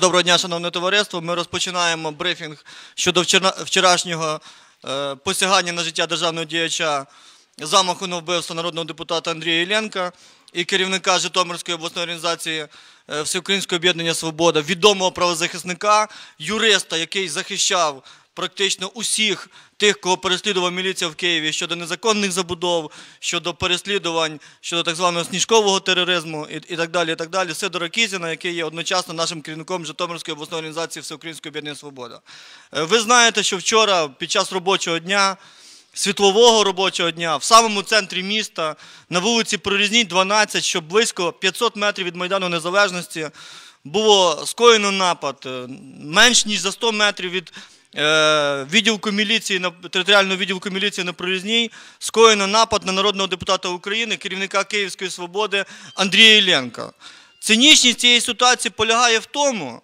Доброго дня, шановне товариство. Ми розпочинаємо брифінг щодо вчора- вчорашнього е, посягання на життя державного діяча замаху на вбивство народного депутата Андрія Іллєнка і керівника Житомирської обласної організації е, Всеукраїнського об'єднання Свобода, відомого правозахисника, юриста, який захищав практично усіх тих, кого переслідувала міліція в Києві щодо незаконних забудов, щодо переслідувань, щодо так званого сніжкового тероризму і, і так далі. І так далі. Сидора Кізіна, який є одночасно нашим керівником Житомирської обласної організації Всеукраїнського об'єднання Свобода. Е, Ви знаєте, що вчора під час робочого дня. Світлового робочого дня в самому центрі міста на вулиці Прорізній 12, що близько 500 метрів від Майдану Незалежності, було скоєно напад е, менш ніж за 100 метрів від відділку міліції на територіального відділку міліції на Прорізній, скоєно напад на народного депутата України, керівника Київської свободи Андрія Іллєнка. Цинічність цієї ситуації полягає в тому,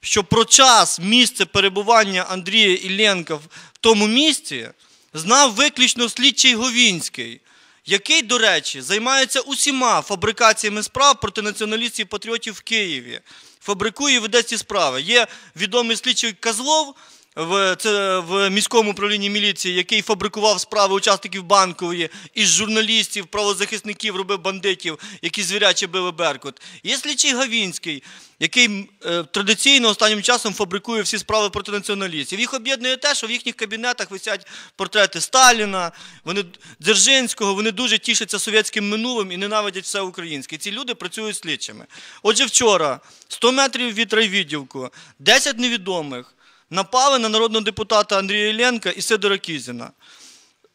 що про час, місце перебування Андрія Іллєнка в тому місці знав виключно слідчий Говінський, який, до речі, займається усіма фабрикаціями справ проти націоналістів і патріотів в Києві. Фабрикує і веде ці справи. Є відомий слідчий Козлов в, це, в міському управлінні міліції, який фабрикував справи учасників банкової із журналістів, правозахисників, робив бандитів, які звіряче били Беркут. Є слідчий Гавінський, який е, традиційно останнім часом фабрикує всі справи проти націоналістів. Їх об'єднує те, що в їхніх кабінетах висять портрети Сталіна, вони Дзержинського, вони дуже тішаться совєтським минулим і ненавидять все українське. Ці люди працюють слідчими. Отже, вчора 100 метрів від райвідділку, 10 невідомих напали на народного депутата Андрія Іллєнка і Сидора Кізіна.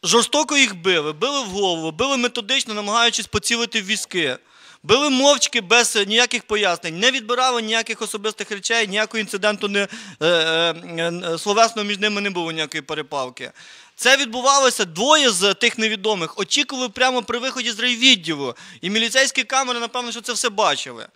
Жорстоко їх били, били в голову, били методично, намагаючись поцілити в візки. Били мовчки без ніяких пояснень, не відбирали ніяких особистих речей, ніякого інциденту не, е, е, е, словесно між ними не було ніякої перепалки. Це відбувалося двоє з тих невідомих. Очікували прямо при виході з райвідділу. І міліцейські камери, напевно, що це все бачили.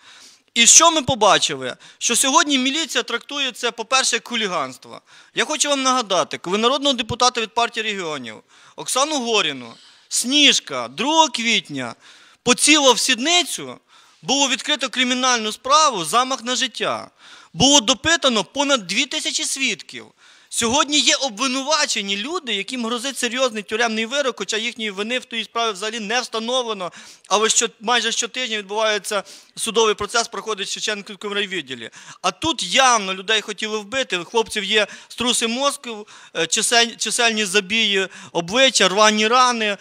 І що ми побачили? Що сьогодні міліція трактує це, по-перше, як хуліганство. Я хочу вам нагадати, коли народного депутата від партії регіонів Оксану Горіну, Сніжка, 2 квітня поцілив в сідницю, було відкрито кримінальну справу замах на життя. Було допитано понад 2 тисячі свідків. Сьогодні є обвинувачені люди, яким грозить серйозний тюремний вирок, хоча їхньої вини в тій справі взагалі не встановлено. Але що майже щотижня відбувається судовий процес, проходить в Шевченківському райвідділі. А тут явно людей хотіли вбити. Хлопців є струси мозку, е, чисель- чисельні забії обличчя, рвані рани, е,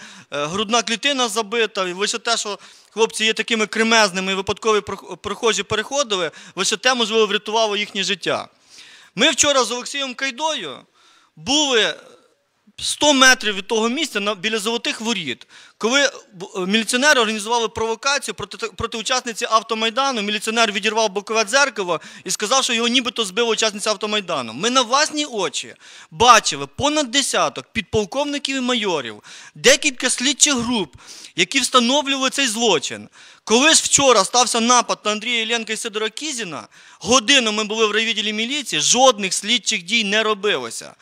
грудна клітина забита. І лише те, що хлопці є такими кремезними, випадкові прохожі переходили, лише те, можливо, врятувало їхнє життя. Ми вчора з Олексієм Кайдою були 100 метрів від того місця біля золотих воріт, коли міліціонери організували провокацію проти, проти учасниці автомайдану. Міліціонер відірвав бокове дзеркало і сказав, що його нібито збила учасниця автомайдану. Ми на власні очі бачили понад десяток підполковників і майорів, декілька слідчих груп, які встановлювали цей злочин. Коли ж вчора стався напад на Андрія Іллєнка і Сидора Кізіна, годину ми були в райвідділі міліції, жодних слідчих дій не робилося.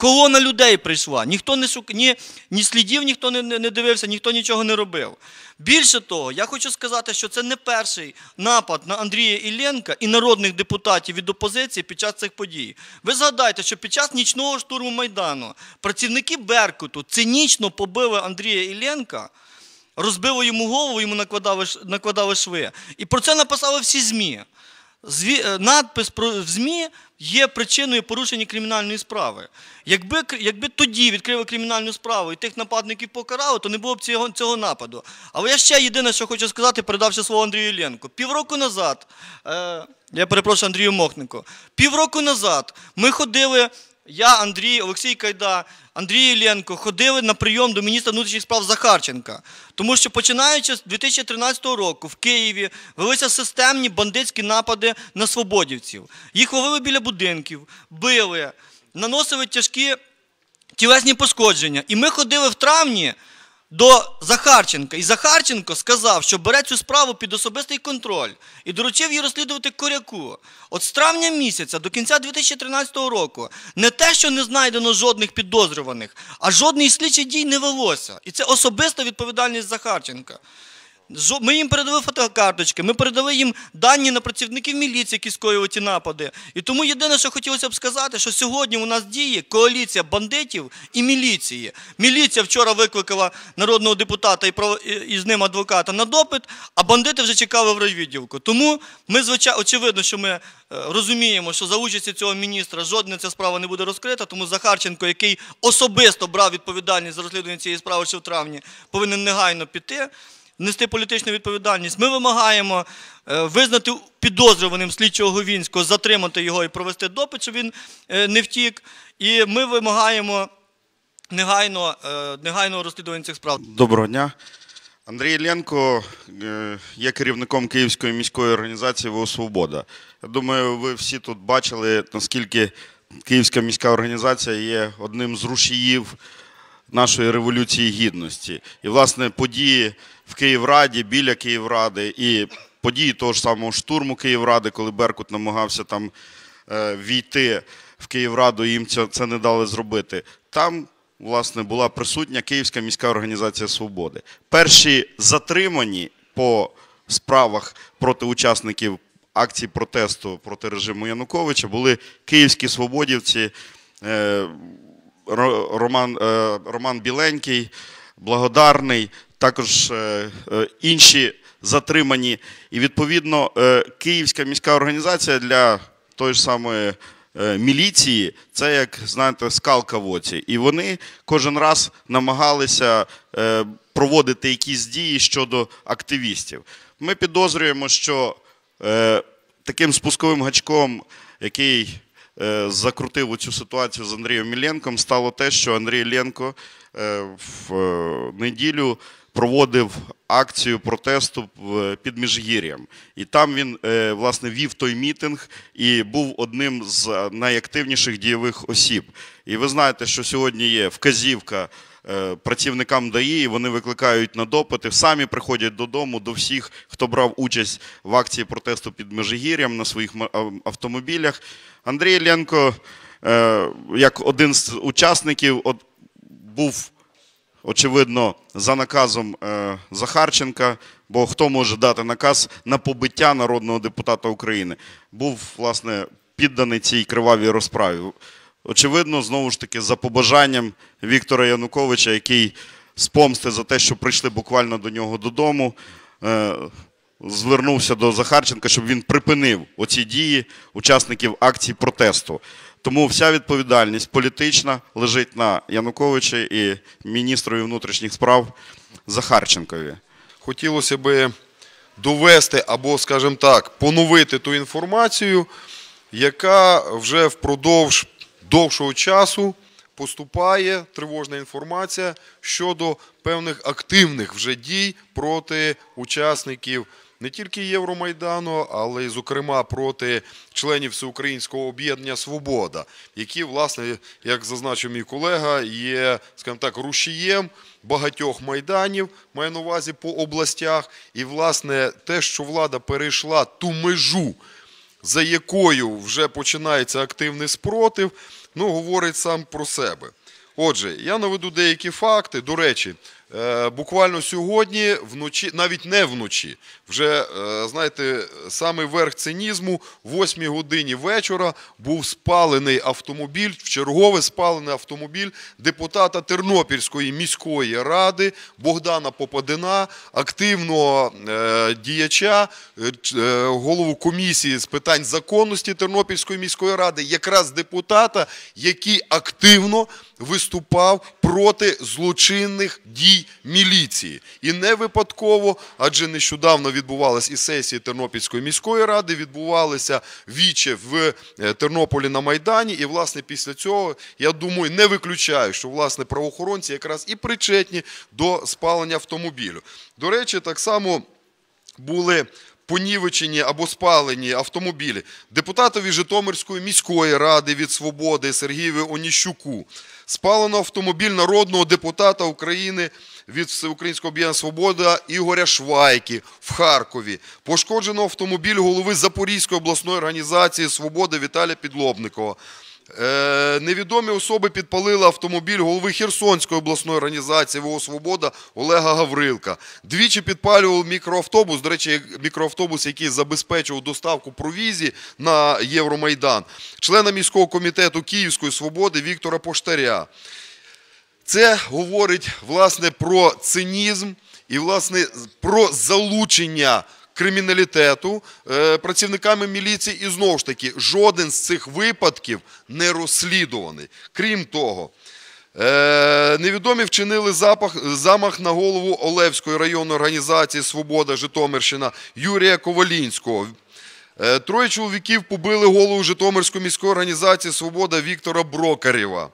Колона людей прийшла, ніхто не шук... ні, ні слідів ніхто не, не, дивився, ніхто нічого не робив. Більше того, я хочу сказати, що це не перший напад на Андрія Іллєнка і народних депутатів від опозиції під час цих подій. Ви згадайте, що під час нічного штурму Майдану працівники Беркуту цинічно побили Андрія Іллєнка, розбили йому голову, йому накладали, накладали шви. І про це написали всі ЗМІ. Е, Надпис про ЗМІ є причиною порушення кримінальної справи. Якби, якби тоді відкрили кримінальну справу і тих нападників покарали, то не було б цього, цього нападу. Але я ще єдине, що хочу сказати, передавши слово Андрію Єленку. Півроку назад, е, я перепрошую Андрію Мохнику, півроку назад ми ходили, я, Андрій, Олексій Кайда, Андрій Єленко ходили на прийом до міністра внутрішніх справ Захарченка. Тому що починаючи з 2013 року в Києві велися системні бандитські напади на свободівців. Їх ловили біля будинків, били, наносили тяжкі тілесні пошкодження. І ми ходили в травні до Захарченка. І Захарченко сказав, що бере цю справу під особистий контроль і доручив її розслідувати коряку. От з травня місяця до кінця 2013 року не те, що не знайдено жодних підозрюваних, а жодний слідчий дій не велося. І це особиста відповідальність Захарченка. Ми їм передали фотокарточки, ми передали їм дані на працівників міліції, які скоювали ті напади. І тому єдине, що хотілося б сказати, що сьогодні у нас діє коаліція бандитів і міліції. Міліція вчора викликала народного депутата і- і з ним адвоката на допит, а бандити вже чекали в райвідділку. Тому ми, звичайно, очевидно, що ми е, розуміємо, що за участі цього міністра жодна ця справа не буде розкрита, тому Захарченко, який особисто брав відповідальність за розслідування цієї справи ще в травні, повинен негайно піти нести політичну відповідальність. Ми вимагаємо е, визнати підозрюваним слідчого Говінського, затримати його і провести допит, щоб він е, не втік. І ми вимагаємо негайно, е, негайного розслідування цих справ. Доброго дня. Андрій Іллєнко е, є керівником Київської міської організації ВО Свобода. Я думаю, ви всі тут бачили, наскільки Київська міська організація є одним з рушіїв нашої революції гідності. І, власне, події в Київраді, біля Київради, і події того ж самого штурму Київради, коли Беркут намагався там е, війти в Київраду, і їм це, не дали зробити. Там, власне, була присутня Київська міська організація свободи. Перші затримані по справах проти учасників акцій протесту проти режиму Януковича були київські свободівці. Е, Роман, е, Роман Біленький, Благодарний, також е, е, інші затримані. І відповідно Київська міська організація для тої ж самої міліції це як знаєте скалка в оці. І вони кожен раз намагалися проводити якісь дії щодо активістів. Ми підозрюємо, що таким спусковим гачком, який закрутив цю ситуацію з Андрієм Міленком, стало те, що Андрій Іллєнко е, в е, неділю проводив акцію протесту під Міжгір'ям. І там він е, власне вів той мітинг і був одним з найактивніших дієвих осіб. І ви знаєте, що сьогодні є вказівка е, працівникам ДАІ, вони викликають на допити, самі приходять додому до всіх, хто брав участь в акції протесту під Межигір'ям на своїх автомобілях. Андрій Іллєнко, е, як один з учасників, був очевидно, за наказом е, Захарченка, бо хто може дати наказ на побиття народного депутата України, був, власне, підданий цій кривавій розправі. Очевидно, знову ж таки, за побажанням Віктора Януковича, який з помсти за те, що прийшли буквально до нього додому, е, звернувся до Захарченка, щоб він припинив оці дії учасників акцій протесту. Тому вся відповідальність політична лежить на Януковичі і міністрові внутрішніх справ Захарченкові. хотілося би довести або, скажімо так, поновити ту інформацію, яка вже впродовж довшого часу поступає тривожна інформація щодо певних активних вже дій проти учасників не тільки Євромайдану, але й, зокрема, проти членів Всеукраїнського об'єднання Свобода, які, власне, як зазначив мій колега, є, скажімо так, рушієм багатьох майданів, маю на увазі по областях. І, власне, те, що влада перейшла ту межу, за якою вже починається активний спротив, ну, говорить сам про себе. Отже, я наведу деякі факти. До речі, буквально сьогодні, вночі, навіть не вночі, вже, е, знаєте, самий верх цинізму, в 8 годині вечора був спалений автомобіль, вчергове спалений автомобіль депутата Тернопільської міської ради Богдана Попадина, активного е, діяча, е, е, голову комісії з питань законності Тернопільської міської ради, якраз депутата, який активно виступав проти злочинних дій міліції. І не випадково, адже нещодавно відбувалися і сесії Тернопільської міської ради, відбувалися віче в е, Тернополі на Майдані. І, власне, після цього, я думаю, не виключаю, що власне правоохоронці якраз і причетні до спалення автомобілю. До речі, так само були понівечені або спалені автомобілі депутатові Житомирської міської ради від свободи Сергієві Оніщуку. Спалено автомобіль народного депутата України від Всеукраїнського об'єднання Свобода Ігоря Швайки в Харкові. Пошкоджено автомобіль голови Запорізької обласної організації Свобода Віталія Підлобникова. Е, невідомі особи підпалили автомобіль голови Херсонської обласної організації ВО Свобода Олега Гаврилка. Двічі підпалював мікроавтобус. До речі, мікроавтобус, який забезпечував доставку провізії на Євромайдан, члена міського комітету Київської свободи Віктора Поштаря. Це говорить власне про цинізм і власне про залучення криміналітету е, працівниками міліції. І знову ж таки, жоден з цих випадків не розслідуваний. Крім того, е, невідомі вчинили запах, замах на голову Олевської районної організації Свобода Житомирщина Юрія Ковалінського. Е, Троє чоловіків побили голову Житомирської міської організації Свобода Віктора Брокарєва.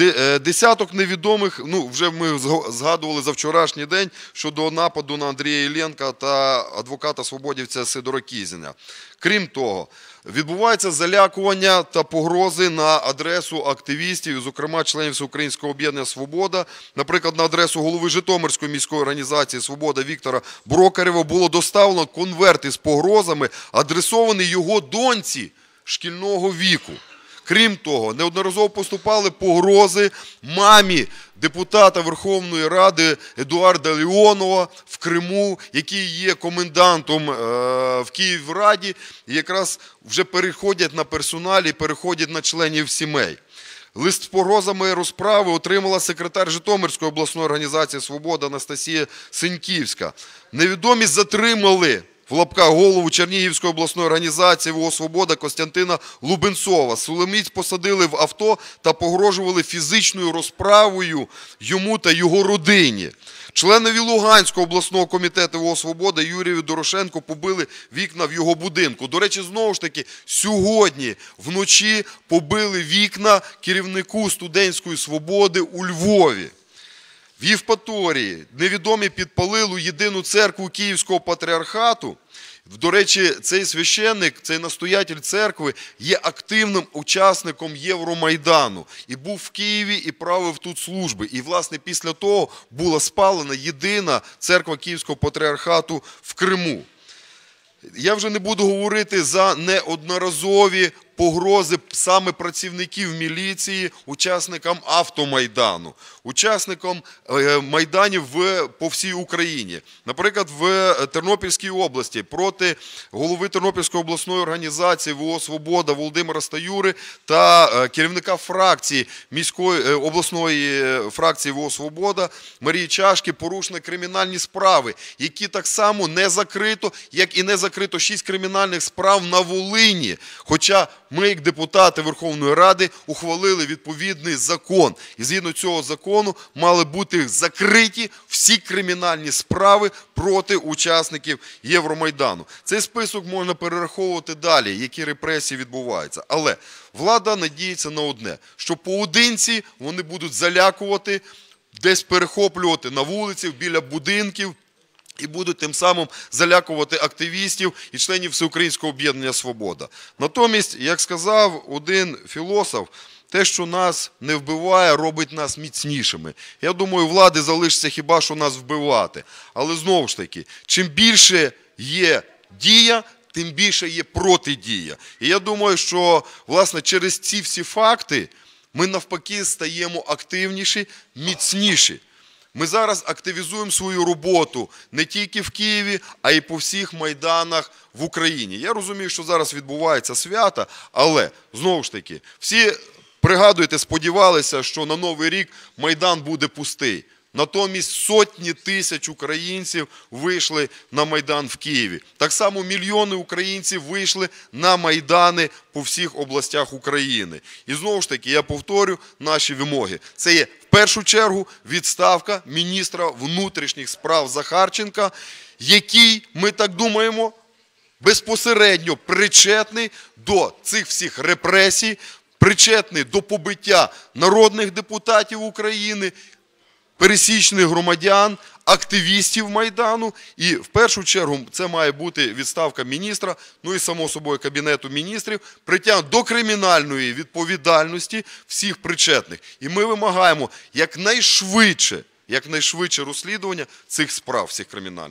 Е, Десяток невідомих, ну вже ми згадували за вчорашній день щодо нападу на Андрія Єленка та адвоката свободівця Сидора Кізіна. Крім того, відбувається залякування та погрози на адресу активістів, зокрема членів Всеукраїнського об'єднання Свобода. Наприклад, на адресу голови Житомирської міської організації Свобода Віктора Брокарєва було доставлено конверт із погрозами, адресований його доньці шкільного віку. Крім того, неодноразово поступали погрози мамі депутата Верховної Ради Едуарда Леонова в Криму, який є комендантом е, в Київраді, і якраз вже переходять на персоналі, переходять на членів сімей. Лист з погрозами розправи отримала секретар Житомирської обласної організації Свобода Анастасія Синьківська. Невідомі затримали в лапках голову Чернігівської обласної організації ВО Свобода Костянтина Лубенцова. Сулеміць посадили в авто та погрожували фізичною розправою йому та його родині. Членові Луганського обласного комітету ВО Свобода Юрію Дорошенко побили вікна в його будинку. До речі, знову ж таки, сьогодні вночі побили вікна керівнику студентської свободи у Львові. В Євпаторії невідомі підпалили єдину церкву Київського патріархату. До речі, цей священник, цей настоятель церкви є активним учасником Євромайдану і був в Києві і правив тут служби. І, власне, після того була спалена єдина церква Київського патріархату в Криму. Я вже не буду говорити за неодноразові погрози саме працівників міліції учасникам автомайдану, учасникам е, майданів в, по всій Україні. Наприклад, в Тернопільській області проти голови Тернопільської обласної організації ВО Свобода Володимира Стаюри та е, керівника фракції міської е, обласної е, фракції ВО Свобода Марії Чашки порушені кримінальні справи, які так само не закрито, як і не закрито шість кримінальних справ на Волині. Хоча ми, як депутати Верховної Ради, ухвалили відповідний закон. І згідно цього закону мали бути закриті всі кримінальні справи проти учасників Євромайдану. Цей список можна перераховувати далі, які репресії відбуваються. Але влада надіється на одне, що поодинці вони будуть залякувати, десь перехоплювати на вулицях, біля будинків. І будуть тим самим залякувати активістів і членів Всеукраїнського об'єднання Свобода. Натомість, як сказав один філософ, те, що нас не вбиває, робить нас міцнішими. Я думаю, влади залишиться хіба що нас вбивати. Але знову ж таки, чим більше є дія, тим більше є протидія. І я думаю, що власне через ці всі факти ми навпаки стаємо активніші, міцніші. Ми зараз активізуємо свою роботу не тільки в Києві, а й по всіх майданах в Україні. Я розумію, що зараз відбувається свята, але знову ж таки, всі пригадуєте, сподівалися, що на новий рік майдан буде пустий. Натомість сотні тисяч українців вийшли на майдан в Києві. Так само мільйони українців вийшли на майдани по всіх областях України. І знову ж таки, я повторю наші вимоги. Це є першу чергу відставка міністра внутрішніх справ Захарченка, який, ми так думаємо, безпосередньо причетний до цих всіх репресій, причетний до побиття народних депутатів України, пересічних громадян, активістів Майдану. І в першу чергу це має бути відставка міністра, ну і само собою Кабінету міністрів, притяг до кримінальної відповідальності всіх причетних. І ми вимагаємо якнайшвидше, якнайшвидше розслідування цих справ всіх кримінальних.